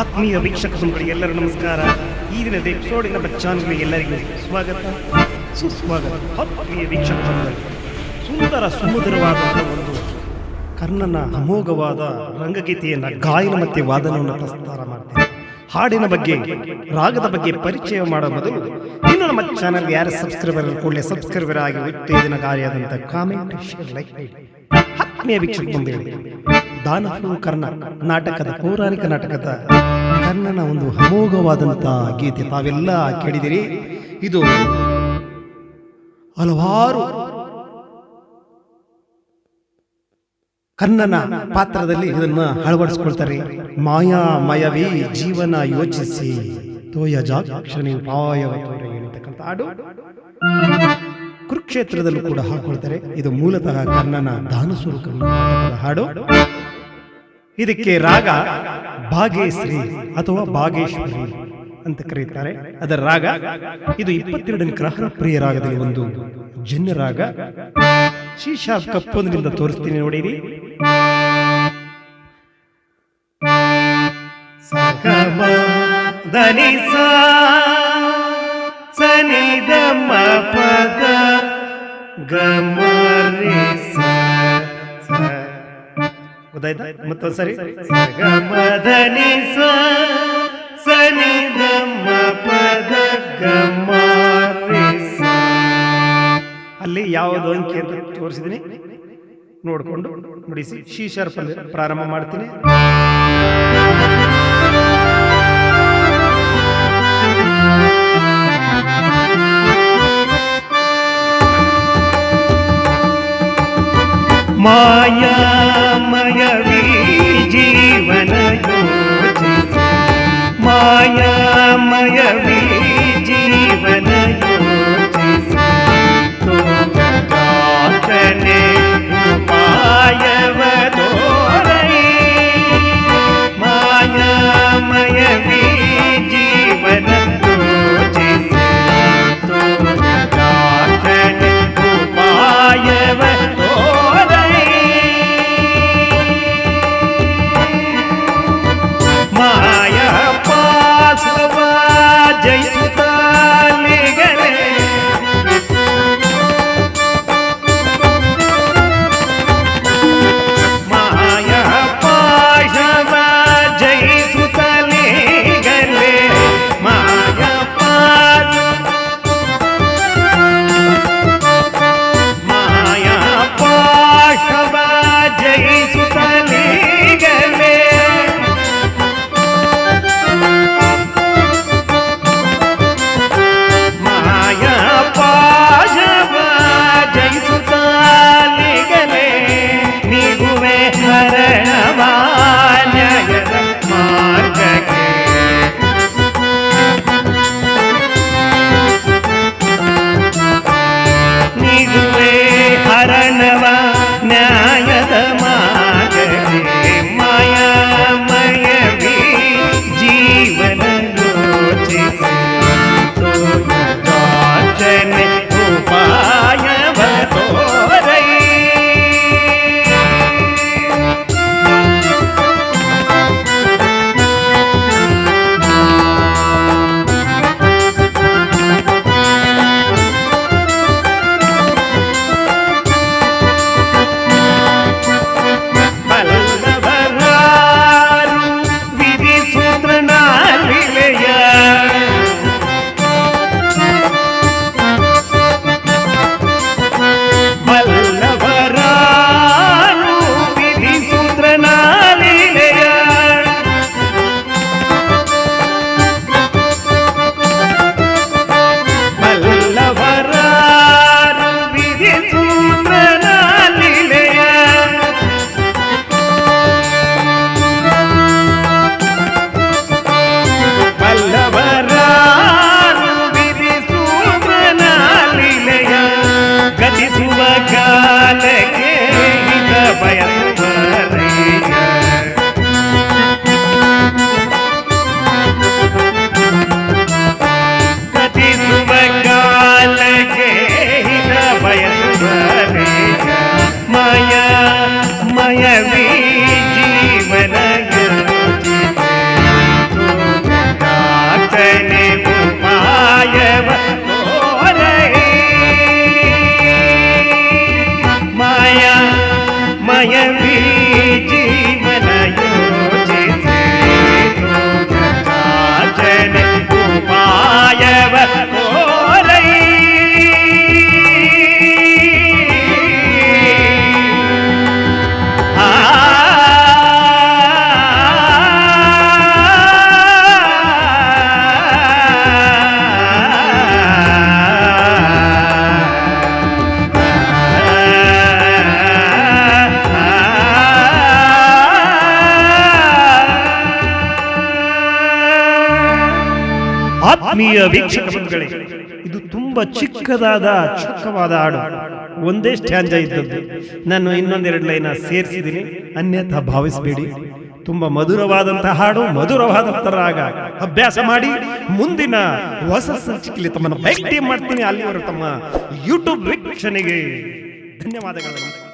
ಆತ್ಮೀಯ ವೀಕ್ಷಕ ಬಂಧುಗಳಿಗೆ ಎಲ್ಲರೂ ನಮಸ್ಕಾರ. ಈ ದಿನದ ಎಪಿಸೋಡಿನ ಚಾನಲ್ಗೆ ಎಲ್ಲರಿಗೂ ಸ್ವಾಗತ. ಸುಸ್ವಾಗತ. ಆತ್ಮೀಯ ವೀಕ್ಷಕ ಬಂಧುಗಳಿಗೆ ಸುಂದರ ಸುಮಧುರವಾದ ಒಂದು ಕರ್ಣನ ಅಮೋಘವಾದ ರಂಗಗೀತೆಯನ್ನ ಗಾಯನ ಮತ್ತು ವಾದನವನ್ನು ಪ್ರಸ್ತಾರ ಮಾಡ್ತೇನೆ. ಹಾಡಿನ ಬಗ್ಗೆ, ರಾಗದ ಬಗ್ಗೆ ಪರಿಚಯ ಮಾಡೋ ಮೊದಲು ಇನ್ನು ನಮ್ಮ ಚಾನಲ್ ಯಾರು ಸಬ್ಸ್ಕ್ರೈಬರ್ ಕೂಡಲೇ ಸಬ್ಸ್ಕ್ರೈಬರ್ ಆಗಿ ಉತ್ತೇಜನಕಾರಿಯಾದಂಥ ಕಾಮೆಂಟ್ ಶೇರ್ ಲೈಕ್ ಆತ್ಮೀಯ ವೀಕ್ಷಕ ಬಂಧುಗಳೇ ದಾನವು ಕರ್ಣ, ನಾಟಕದ, ಪೌರಾಣಿಕ ನಾಟಕದ ಕರ್ಣನ ಒಂದು ಅಮೋಘವಾದಂಥ ಗೀತೆ ತಾವೆಲ್ಲ ಕೇಳಿದಿರಿ. ಇದು ಹಲವಾರು ಕರ್ಣನ ಪಾತ್ರದಲ್ಲಿ ಇದನ್ನ ಅಳವಡಿಸ್ಕೊಳ್ತಾರೆ. ಮಾಯಾಮಯವೇ ಜೀವನ ಯೋಚಿಸಿ ತೋಯ ಜಾಕ್ಷಣಿ ಎನ್ನತಕ್ಕಂಥ ಹಾಡು. ಕುರುಕ್ಷೇತ್ರದಲ್ಲೂ ಕೂಡ ಹಾಕೊಳ್ತಾರೆ ಇದು ಮೂಲತಃ ಕರ್ಣನ ದಾನಸೂರು ಕರ್ಣ ನಾಟಕದ ಹಾಡು. ಇದಕ್ಕೆ ರಾಗ ಭಾಗೇಶ್ರಿ ಅಥವಾ ಭಾಗೇಶ್ವರಿ ಅಂತ ಕರೀತಾರೆ ಅದರ ರಾಗ ಇದು ಇಪ್ಪತ್ತೆರಡನೇ ಗ್ರಹಣ ಪ್ರಿಯ ರಾಗದಲ್ಲಿ ಒಂದು ಜನ್ಯ ರಾಗ. ಶೀಶಾ ಕಪ್ಪೊಂದರಿಂದ ತೋರಿಸ್ತೀನಿ ನೋಡಿರಿ ಗಮ ಗೊತ್ತಾಯ್ತಾ ಮತ್ತೊಂದ್ಸರಿ ಸ ಸನಿ ದಮ ಪದ ಗಮ ಅಲ್ಲಿ ಯಾವುದು ಅಂಕಿ ಅಂತ ತೋರಿಸಿದ್ದೀನಿ ನೋಡಿಕೊಂಡು ನುಡಿಸಿ ಶಿ ಶಾರ್ಪ್ ಪ್ರಾರಂಭ ಮಾಡ್ತೀನಿ. ಮಾಯಾಮಯವೇ ಜೀವನ ಯೋಚಿಸಿ ಮಾಯಾಮಯವೇ ಆತ್ಮೀಯ ವೀಕ್ಷಕ ಬಂಧುಗಳೇ, ಇದು ತುಂಬಾ ಚಿಕ್ಕದಾದ, ಚಿಕ್ಕವಾದ ಹಾಡು. ಒಂದೇ ಸ್ಟ್ಯಾಂಜ ಇದ್ದದ್ದು. ನಾನು ಇನ್ನೊಂದೆರಡು ಲೈನ ಸೇರಿಸಿದ್ದೀನಿ. ಅನ್ಯಥಾ ಭಾವಿಸಬೇಡಿ. ತುಂಬಾ ಮಧುರವಾದಂತಹ ಹಾಡು ಮಧುರವಾದಂತಹ ರಾಗ. ಅಭ್ಯಾಸ ಮಾಡಿ, ಮುಂದಿನ ಹೊಸ ಸಂಚಿಕೆಯಲ್ಲಿ ತಮ್ಮನ್ನು ಭೇಟಿ ಮಾಡ್ತೀನಿ. ಅಲ್ಲಿವರು ತಮ್ಮ ಯೂಟ್ಯೂಬ್ ವೀಕ್ಷಣೆಗೆ ಧನ್ಯವಾದಗಳು.